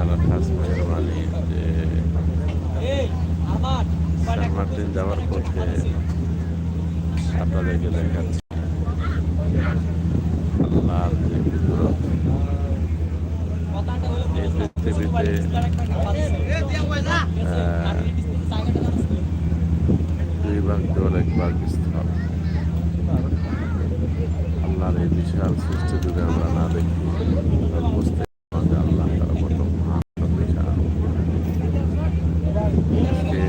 তালা খাস মেহরবানি যে সান মার্টিন যাওয়ার পথে আপনাদেরকে দেখাচ্ছি আল্লাহর এই পৃথিবীতে আহ, দুই ভাগ জল এক ভাগ স্থল আল্লাহর এই বিশাল সৃষ্টি যদি আমরা না দেখি তাহলে বুঝতে পারব যে আল্লাহ তারা কত মহান কত বিশাল আজকে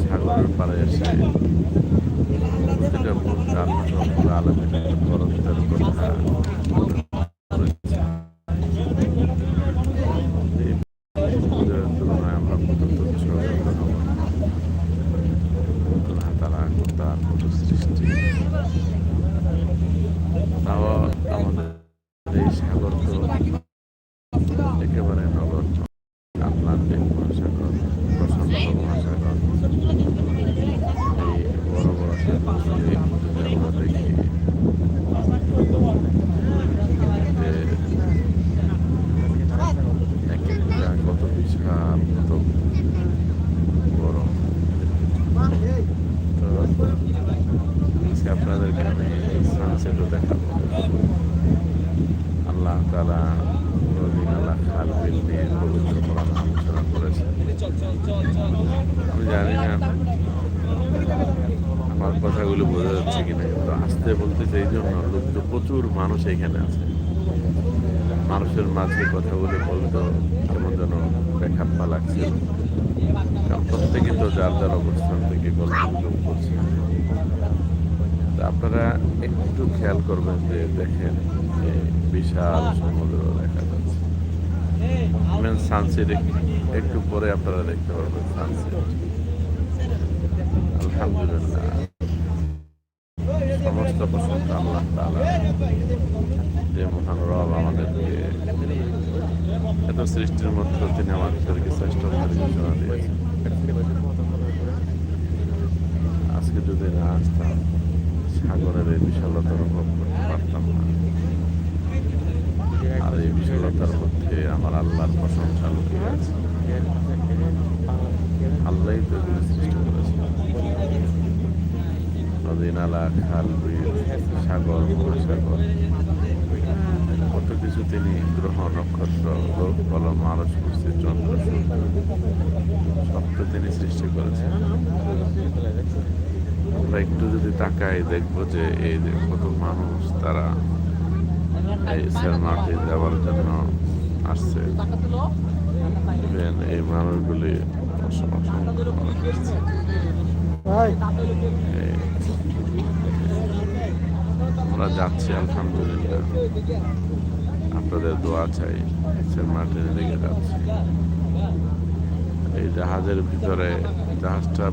সাগরের পাড়ে এসে প্রতিটা মুহূর্তে আল্লাহ রব্বুল আলমীর বরত্বের কথা করেছে। এই বরত্বের তুলনায় আমরা কত তুচ্ছ কত নগণ্য। আল্লাহ তাআলা তার কত সৃষ্টি তাও আমাদের এই সাগর তো একেবারে নগণ্য আটলান্টিক মহাসাগর প্রশান্ত মহাসাগর এই বড় বড় সাগরগুলি যদি আমরা দেখি যে এক একটা কত বিশাল কত বড় তো আজকে আপনাদেরকে আমি সানসেটও দেখাবো আল্লাহ তালা নদী নালা খাল বিল নিয়ে পবিত্র কোরআন আলোচনা করেছেন আমি জানি না। আমার কথাগুলো বোঝা যাচ্ছে কিনা, কিন্তু আসতে বলতে সেই জন্য লোক তো প্রচুর মানুষ এখানে আছে। মানুষের মাঝে কথাগুলো বলতে কেমন যেন বেখাপ্পা লাগছে। কারণ প্রত্যেকে তো যার যার অবস্থান থেকে গল্পগুলো করছে। আপনারা একটু খেয়াল করবেন যে দেখেন বিশাল সমুদ্র। মেন সানসেট একটু পরে আপনারা দেখতে পারবেন সানসেট আলহামদুলিল্লাহ। সমস্ত প্রশংসা আল্লাহ যে মহান রব আমাদেরকে এত সৃষ্টির মধ্যে তিনি আমাদেরকে শ্রেষ্ঠ পরিবেশনা দিয়েছেন। আজকে যদি না আসতাম, সাগরের এই বিশালতা অনুভব করতে পারতাম না। এই মধ্যে আমার আল্লাহর প্রশংসা লুকিয়ে আছে। আল্লাহই তো এগুলো সৃষ্টি করেছে। নদী নালা, খাল, বিল, সাগর, মহাসাগর, কত কিছু তিনি গ্রহ নক্ষত্র লোক কলম আরস করছে চন্দ্র সব তো তিনি সৃষ্টি করেছেন। আমরা একটু যদি তাকাই, দেখব যে এই যে কত মানুষ তারা এই সেলমাটি যাওয়ার জন্য আসছে। Even এই মানুষগুলি আমরা যাচ্ছি আলহামদুলিল্লাহ। আপনাদের দোয়া চাই সেন্ট মার্টিনের দিকে যাচ্ছি। এই জাহাজের ভিতরে জাহাজটা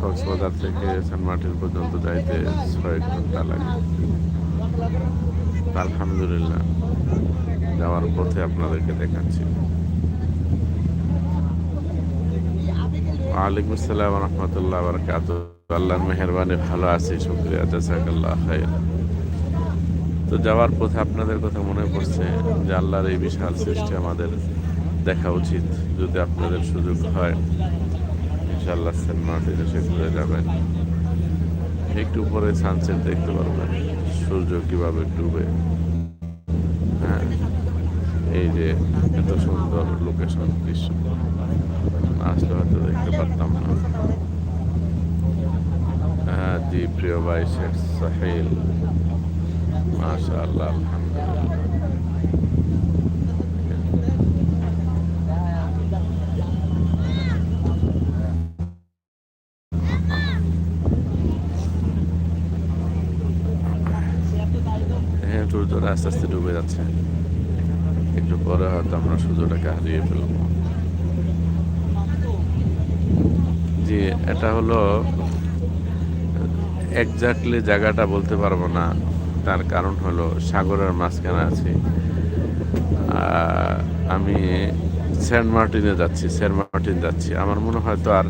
কক্সবাজার থেকে সেন্ট মার্টিন পর্যন্ত যাইতে ছয় ঘণ্টা লাগে। আলহামদুলিল্লাহ, যাওয়ার পথে আপনাদেরকে দেখাচ্ছি। ওয়ালাইকুম আসসালাম রহমতুল্লাহ বারকাত। আল্লাহর মেহরবানি, ভালো আছি, শুক্রিয়া, জাজাকাল্লাহ তো যাওয়ার পথে আপনাদের কথা মনে পড়ছে যে আল্লাহর এই বিশাল সৃষ্টি আমাদের দেখা উচিত। যদি আপনাদের সুযোগ হয়, ইনশাআল্লাহ সেন্ট মার্টিন এসে ঘুরে যাবেন। একটু পরে সানসেট দেখতে পারবেন। সূর্য কীভাবে ডুবে? হ্যাঁ এই যে এত সুন্দর লোকেশন দৃশ্য। আসলে হয়তো দেখতে পারতাম না। হ্যাঁ জি, প্রিয় ভাই, শেখ সাহেল। মাশা আল্লাহ আলহামদুলিল্লাহ হ্যাঁ সূর্যটা আস্তে আস্তে ডুবে যাচ্ছে। একটু পরে হয়তো আমরা সূর্যটাকে হারিয়ে ফেলব। জি এটা হলো একজাক্টলি জায়গাটা বলতে পারব না। তার কারণ হলো সাগরের মাঝখানে আছি। আমি সেন্ট মার্টিনে যাচ্ছি সেন্ট মার্টিন যাচ্ছি। আমার মনে হয় তো আর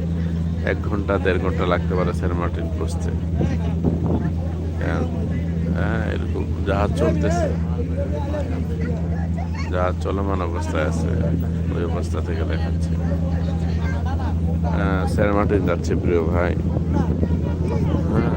এক ঘণ্টা দেড় ঘণ্টা লাগতে পারে সেন্ট মার্টিন পৌঁছতে। হ্যাঁ, হ্যাঁ জাহাজ চলতেছে। জাহাজ চলমান অবস্থায় আছে। ওই অবস্থা থেকে দেখাচ্ছে। স্যার মার্টিন যাচ্ছে প্রিয় ভাই। হ্যাঁ,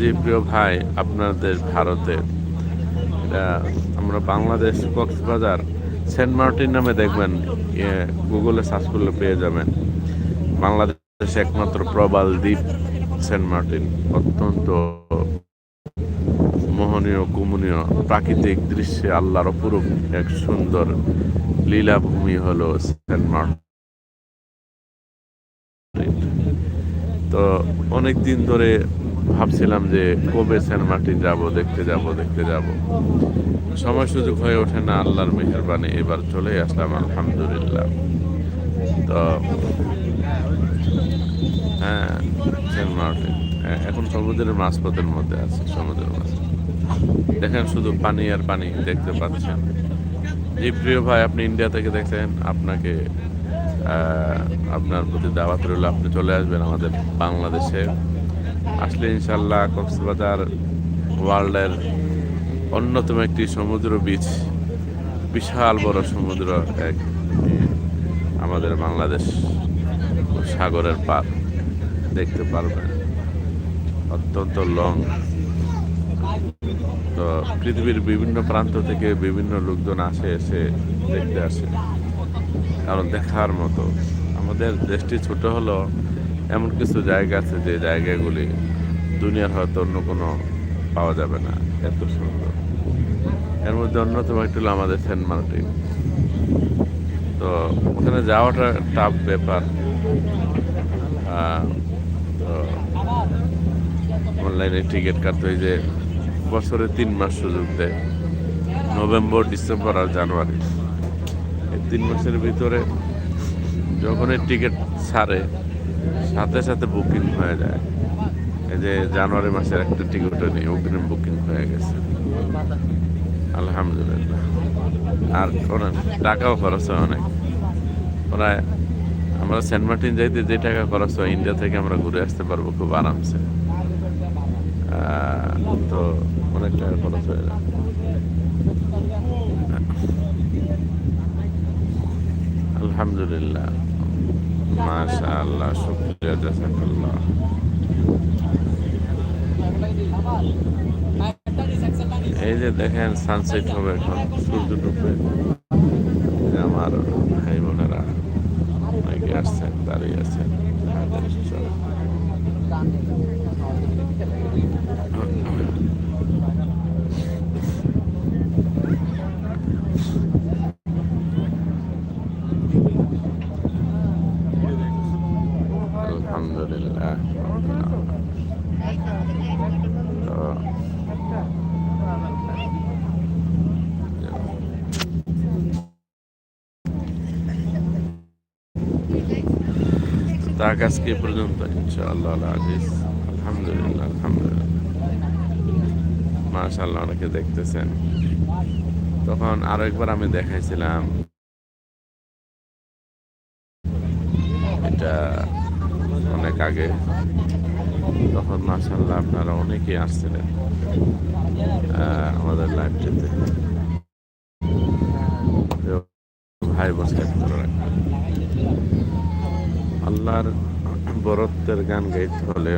জি প্রিয় ভাই, আপনাদের ভারতে। এটা আমরা বাংলাদেশ কক্সবাজার সেন্ট মার্টিন নামে দেখবেন গুগলে সার্চ করলে পেয়ে যাবেন। বাংলাদেশ একমাত্র প্রবাল দ্বীপ সেন্ট মার্টিন। অত্যন্ত মোহনীয়, কুমনীয়, প্রাকৃতিক দৃশ্যে আল্লাহর অপরূপ এক সুন্দর লীলাভূমি হলো সেন্ট মার্টিন। তো অনেক দিন ধরে ভাবছিলাম যে কবে সেন্ট মার্টিন যাব দেখতে যাব দেখতে যাব। সময় সুযোগ হয়ে ওঠে না আল্লাহর মেহরবানি এবার চলে আসলাম আলহামদুলিল্লাহ। তো হ্যাঁ সেন্ট মার্টিন। হ্যাঁ, এখন সমুদ্রের মাঝপথের মধ্যে আছে সমুদ্রের মাছ দেখেন শুধু পানি আর পানি দেখতে পাচ্ছেন। জি প্রিয় ভাই আপনি ইন্ডিয়া থেকে দেখছেন আপনাকে আপনার প্রতি দাওয়াত রইল আপনি চলে আসবেন আমাদের বাংলাদেশে। আসলে ইনশাল্লাহ কক্সবাজার ওয়ার্ল্ডের অন্যতম একটি সমুদ্র বীচ, বিশাল বড় সমুদ্র, এক আমাদের বাংলাদেশ সাগরের পার। দেখতে পারবেন, অত্যন্ত লং তো পৃথিবীর বিভিন্ন প্রান্ত থেকে বিভিন্ন লোকজন আসে, এসে দেখতে আসে। কারণ দেখার মতো। আমাদের দেশটি ছোট হলো এমন কিছু জায়গা আছে যে জায়গাগুলি দুনিয়ার হয়তো অন্য কোনো পাওয়া যাবে না। এত সুন্দর। এর মধ্যে অন্যতম একটি হলো আমাদের সেন্ট মার্টিন। তো ওখানে যাওয়াটা টাফ ব্যাপার। তো অনলাইনে টিকিট কাটতে হয় যে বছরে তিন মাস সুযোগ দেয়। নভেম্বর, ডিসেম্বর আর জানুয়ারি। এই তিন মাসের ভিতরে যখনই টিকিট ছাড়ে সাথে সাথে বুকিং হয়ে যায়। এই যে জানুয়ারি মাসের একটা টিকিটও নেই, অগ্রিম বুকিং হয়ে গেছে। আলহামদুলিল্লাহ। আর ওরা টাকাও খরচ হয় অনেক। প্রায় আমরা সেন্ট মার্টিন যাইতে যে টাকা খরচ হয়, ইন্ডিয়া থেকে আমরা ঘুরে আসতে পারব খুব আরামসে। তো অনেক টাকা খরচ হয়ে যায়। আলহামদুলিল্লাহ। মাশা আল্লাহ শুক্রিয়া জাজাকাল্লাহ। এই যে দেখেন সানসেট হবে এখন, সূর্য ডুববে। আমার ভাই বোনেরা, অনেকে আসছেন, দাঁড়িয়ে আছেন হাতের ইশারা। আলহামদুলিল্লাহ তো তার এ পর্যন্ত, ইনশাআল্লাহ আল আজিজ আলহামদুলিল্লাহ আলহামদুলিল্লাহ। মাশাআল্লাহ, অনেকে দেখতেছেন। তখন আরও একবার আমি দেখাইছিলাম। এটা অনেক আগে। তখন মাশাআল্লাহ আপনারা অনেকেই আসছিলেন আমাদের লাইভটিতে ভাই, বসে আল্লাহর বরত্বের গান গাইতে হলে